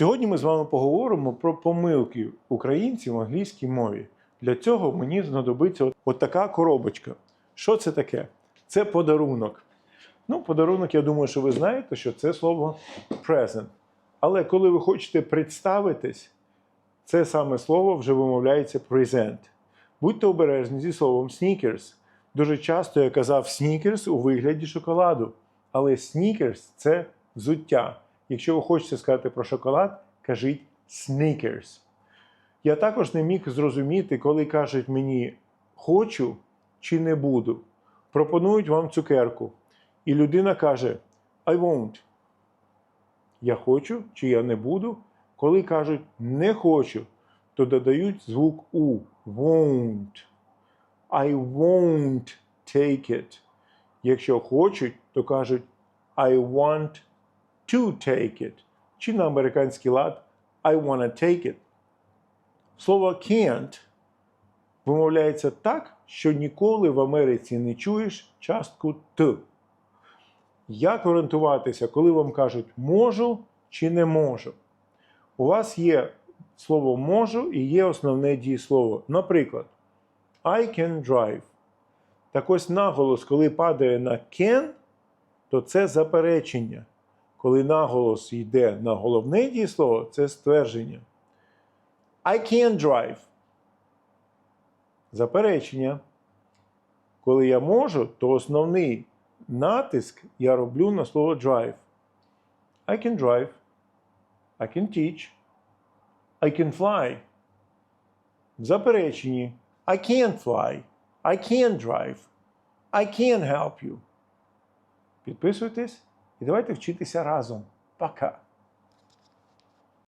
Сьогодні ми з вами поговоримо про помилки українців в англійській мові. Для цього мені знадобиться от, коробочка. Що це таке? Це подарунок. Ну, подарунок, я думаю, що ви знаєте, що це слово present. Але коли ви хочете представитись, це саме слово вже вимовляється present. Будьте обережні зі словом sneakers. Дуже часто я казав sneakers у вигляді шоколаду. Але sneakers – це взуття. Якщо ви хочете сказати про шоколад, кажіть sneakers. Я також не міг зрозуміти, коли кажуть мені хочу чи не буду. Пропонують вам цукерку. І людина каже I won't. Я хочу чи я не буду. Коли кажуть не хочу, то додають звук у won't. I won't take it. Якщо хочуть, то кажуть I want to take it. Чи на американський лад I wanna take it. Слово can't вимовляється так, що ніколи в Америці не чуєш частку Т. Як орієнтуватися, коли вам кажуть можу чи не можу? У вас є слово можу і є основне дієслово. Наприклад, I can drive. Так ось наголос, коли падає на can, то це заперечення. Коли наголос йде на головне дієслово, це ствердження. I can drive. Заперечення. Коли я можу, то основний натиск я роблю на слово drive. I can drive. I can teach. I can fly. В запереченні. I can't fly. I can't drive. I can't help you. Підписуйтесь і давайте вчитися разом. Пока.